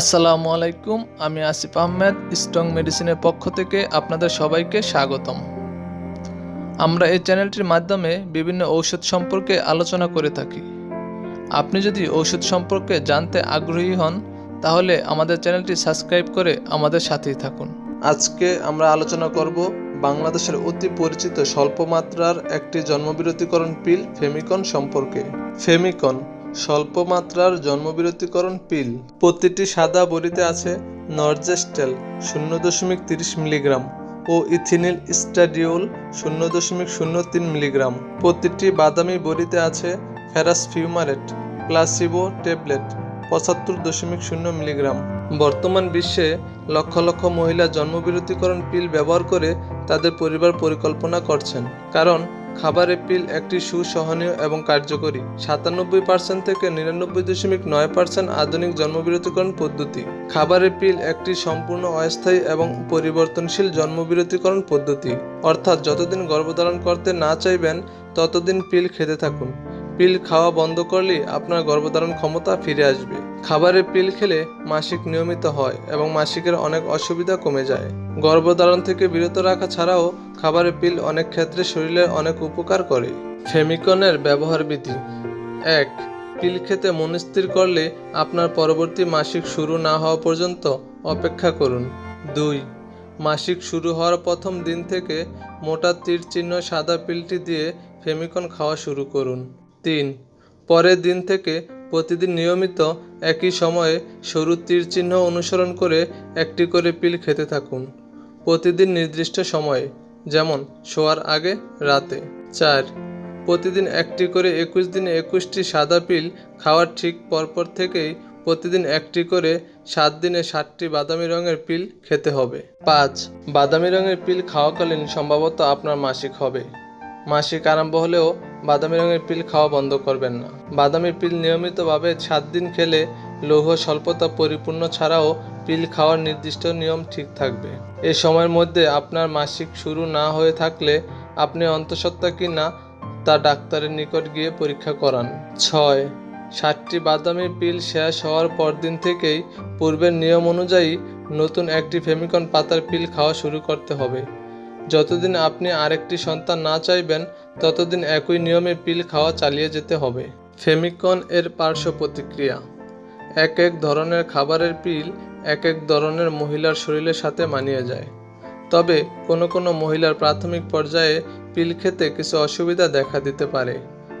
আসসালামু আলাইকুম, আমি আসিফ আহমেদ, স্ট্রং মেডিসিনের পক্ষ থেকে আপনাদের সবাইকে স্বাগতম। আমরা এই চ্যানেলটির মাধ্যমে বিভিন্ন ঔষধ সম্পর্কে আলোচনা করে থাকি। আপনি যদি ঔষধ সম্পর্কে জানতে আগ্রহী হন, তাহলে আমাদের চ্যানেলটি সাবস্ক্রাইব করে আমাদের সাথেই থাকুন। আজকে আমরা আলোচনা করব বাংলাদেশের অতি পরিচিত স্বল্প মাত্রার একটি জন্মবিরতিকরণ পিল, ফেমিকন সম্পর্কে। ফেমিকন স্বল্প মাত্রার জন্মবিরতিকরণ পিল। প্রতিটি সাদা বড়িতে আছে নরজেস্টেল শূন্য দশমিক তিরিশ মিলিগ্রাম ও ইথিনিল স্টাডিওল শূন্য দশমিক শূন্য তিন মিলিগ্রাম। প্রতিটি বাদামি বড়িতে আছে ফেরাস ফিউমারেট, প্লাসিবো ট্যাবলেট, পঁচাত্তর দশমিক শূন্য মিলিগ্রাম। বর্তমান বিশ্বে লক্ষ লক্ষ মহিলা জন্মবিরতিকরণ পিল ব্যবহার করে তাদের পরিবার পরিকল্পনা করছেন। কারণ খাবারের পিল একটি সুসহনীয় এবং কার্যকরী। সাতানব্বই পার্সেন্ট থেকে নিরানব্বই দশমিক নয় পার্সেন্ট আধুনিক জন্মবিরতিকরণ পদ্ধতি। খাবারের পিল একটি সম্পূর্ণ অস্থায়ী এবং পরিবর্তনশীল জন্মবিরতিকরণ পদ্ধতি। অর্থাৎ যতদিন গর্ভধারণ করতে না চাইবেন, ততদিন পিল খেতে থাকুন। পিল খাওয়া বন্ধ করলেই আপনার গর্ভধারণ ক্ষমতা ফিরে আসবে। খাবারের পিল খেলে মাসিক নিয়মিত হয় এবং মাসিকের অনেক অসুবিধা কমে যায়। গর্ভধারণ থেকে বিরত রাখা ছাড়াও খাবারের পিল অনেক ক্ষেত্রে শরীরের অনেক উপকার করে। ফেমিকনের ব্যবহার বিধি। এক, পিল খেতে মনস্থির করলে আপনার পরবর্তী মাসিক শুরু না হওয়া পর্যন্ত অপেক্ষা করুন। দুই, মাসিক শুরু হওয়ার প্রথম দিন থেকে মোটা তীর চিহ্ন সাদা পিলটি দিয়ে ফেমিকন খাওয়া শুরু করুন। তিন, পরের দিন থেকে প্রতিদিন নিয়মিত একই সময়ে সরু তীর চিহ্ন অনুসরণ করে একটি করে পিল খেতে থাকুন। প্রতিদিন নির্দিষ্ট সময়ে, যেমন শোয়ার আগে, রাতে। চার, প্রতিদিন একটি করে একুশ দিনে একুশটি সাদা পিল খাওয়ার ঠিক পরপর থেকেই প্রতিদিন একটি করে সাত দিনে ষাটটি বাদামি রঙের পিল খেতে হবে। পাঁচ, বাদামি রঙের পিল খাওয়াকালীন সম্ভবত আপনার মাসিক হবে। মাসিক আরম্ভ হলেও বাদামি রঙের পিল খাওয়া বন্ধ করবেন না। বাদামি পিল নিয়মিতভাবে সাত দিন খেলে লৌহ স্বল্পতা পরিপূর্ণ ছাড়াও পিল খাওয়ার নির্দিষ্ট নিয়ম ঠিক থাকবে। এই সময়ের মধ্যে আপনার মাসিক শুরু না হয়ে থাকলে আপনি অন্তঃসত্ত্বা কি না তা ডাক্তারের নিকট গিয়ে পরীক্ষা করান। ছয় ষাটটি বাদামি পিল শেষ হওয়ার পরদিন থেকেই পূর্বের নিয়ম অনুযায়ী নতুন একটি ফেমিকন পাতার পিল খাওয়া শুরু করতে হবে। যতদিন আপনি আরেকটি সন্তান না চাইবেন, ততদিন একই নিয়মে পিল খাওয়া চালিয়ে যেতে হবে। ফেমিকন এর পার্শ্ব প্রতিক্রিয়া। এক এক ধরনের খাবারের পিল এক এক ধরনের মহিলার শরীরের সাথে মানিয়ে যায়। তবে কোনো কোনো মহিলার প্রাথমিক পর্যায়ে পিল খেতে কিছু অসুবিধা দেখা দিতে পারে।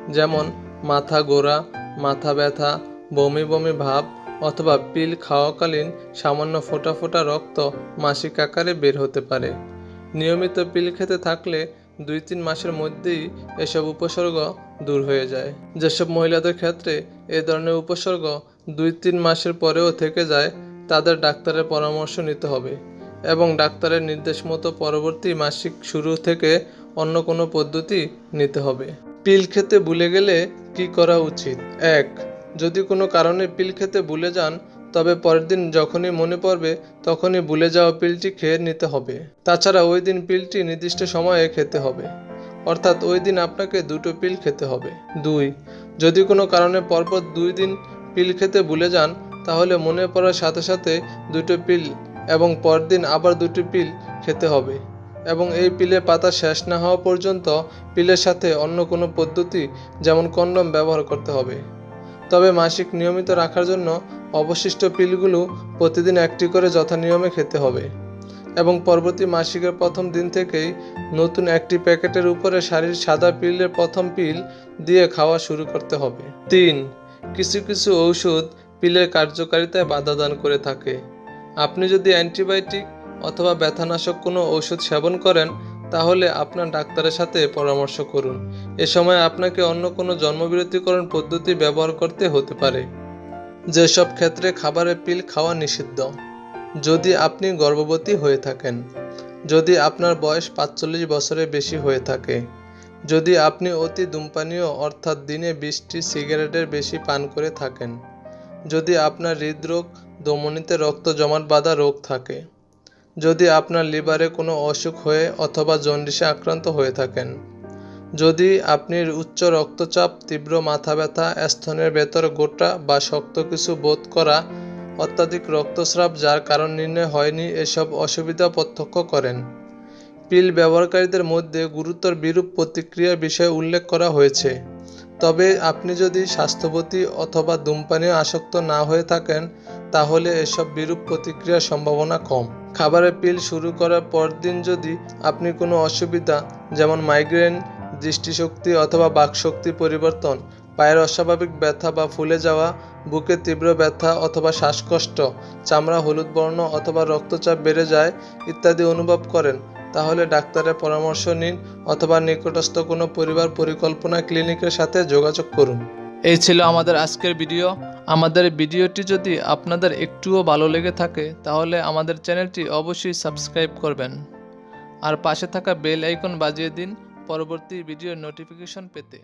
যেমন মাথা গোড়া, মাথা ব্যথা, বমি বমি ভাব অথবা পিল খাওয়াকালীন সামান্য ফোঁটা ফোঁটা রক্ত মাসিক আকারে বের হতে পারে। নিয়মিত পিল খেতে থাকলে দুই তিন মাসের মধ্যেই এসব উপসর্গ দূর হয়ে যায়। যেসব মহিলাদের ক্ষেত্রে এ ধরনের উপসর্গ দুই তিন মাসের পরেও থেকে যায়, তাদের ডাক্তারের পরামর্শ নিতে হবে এবং ডাক্তারের নির্দেশ মতো পরবর্তী মাসিক শুরু থেকে অন্য কোনো পদ্ধতি নিতে হবে। পিল খেতে ভুলে গেলে কি করা উচিত? এক, যদি কোনো কারণে পিল খেতে ভুলে যান তবে পরের দিন যখনই মনে পড়বে, তখনই ভুলে যাওয়া পিলটি খেয়ে নিতে হবে। তাছাড়া ওই দিন পিলটি নির্দিষ্ট সময়ে খেতে হবে। অর্থাৎ ওই দিন আপনাকে দুটো পিল খেতে হবে। দুই, যদি কোনো কারণে পরপর দুই দিন পিল খেতে ভুলে যান, তাহলে মনে পড়ার সাথে সাথে দুটো পিল এবং পরদিন আবার দুটি পিল খেতে হবে এবং এই পিলের পাতা শেষ না হওয়া পর্যন্ত পিলের সাথে অন্য কোনো পদ্ধতি, যেমন কন্ডম, ব্যবহার করতে হবে। তবে মাসিক নিয়মিত রাখার জন্য অবশিষ্ট পিলগুলো প্রতিদিন একটি করে যথানিয়মে খেতে হবে। এবং পরবর্তী মাসিকের প্রথম দিন থেকেই নতুন একটি প্যাকেটের উপরে শাড়ির সাদা পিলের প্রথম পিল দিয়ে খাওয়া শুরু করতে হবে। তিন, কিছু কিছু ঔষধ পিলের কার্যকারিতায় বাধা দান করে থাকে। আপনি যদি অ্যান্টিবায়োটিক অথবা ব্যথানাশক কোনো ঔষধ সেবন করেন তাহলে আপনার ডাক্তারের সাথে পরামর্শ করুন। এ সময় আপনাকে অন্য কোনো জন্মবিরতিকরণ পদ্ধতি ব্যবহার করতে হতে পারে। যেসব ক্ষেত্রে খাবারের পিল খাওয়া নিষিদ্ধ। যদি আপনি গর্ভবতী হয়ে থাকেন। যদি আপনার বয়স পাঁচচল্লিশ বছরের বেশি হয়ে থাকে। যদি আপনি অতি ধূমপানীয় অর্থাৎ দিনে বিশটি সিগারেটের বেশি পান করে থাকেন। যদি আপনার হৃদরোগ, দমনিতে রক্ত জমাট বাঁধা রোগ থাকে। যদি আপনার লিভারে কোনো অসুখ হয়ে অথবা জন্ডিসে আক্রান্ত হয়ে থাকেন, যদি আপনি উচ্চ রক্তচাপ, তীব্র মাথা ব্যথা, স্তনের ভেতর গোটা বা শক্ত কিছু বোধ করা অত্যাধিক রক্তস্রাব যার কারণ নির্ণয় হয়নি, এসব অসুবিধা প্রত্যক্ষ করেন। পিল ব্যবহারকারীদের মধ্যে গুরুতর বিরূপ প্রতিক্রিয়ার বিষয়ে উল্লেখ করা হয়েছে। তবে আপনি যদি স্বাস্থ্যবতী অথবা ধূমপানে আসক্ত না হয়ে থাকেন, তাহলে এসব বিরূপ প্রতিক্রিয়ার সম্ভাবনা কম। খাবারের পিল শুরু করার পরদিন যদি আপনি কোনো অসুবিধা, যেমন মাইগ্রেন দৃষ্টিশক্তি অথবা বাকশক্তি পরিবর্তন, পায়ের অস্বাভাবিক ব্যথা বা ফুলে যাওয়া, বুকে তীব্র ব্যথা অথবা শ্বাসকষ্ট, চামড়া হলুদ বর্ণ অথবা রক্তচাপ বেড়ে যায় ইত্যাদি অনুভব করেন, তাহলে ডাক্তারের পরামর্শ নিন অথবা নিকটস্থ কোনো পরিবার পরিকল্পনা ক্লিনিকের সাথে যোগাযোগ করুন। এই ছিল আমাদের আজকের ভিডিও। আমাদের ভিডিওটি যদি আপনাদের একটুও ভালো লেগে থাকে, তাহলে আমাদের চ্যানেলটি অবশ্যই সাবস্ক্রাইব করবেন। আর পাশে থাকা বেল আইকন বাজিয়ে দিন পরবর্তী ভিডিওর নোটিফিকেশন পেতে।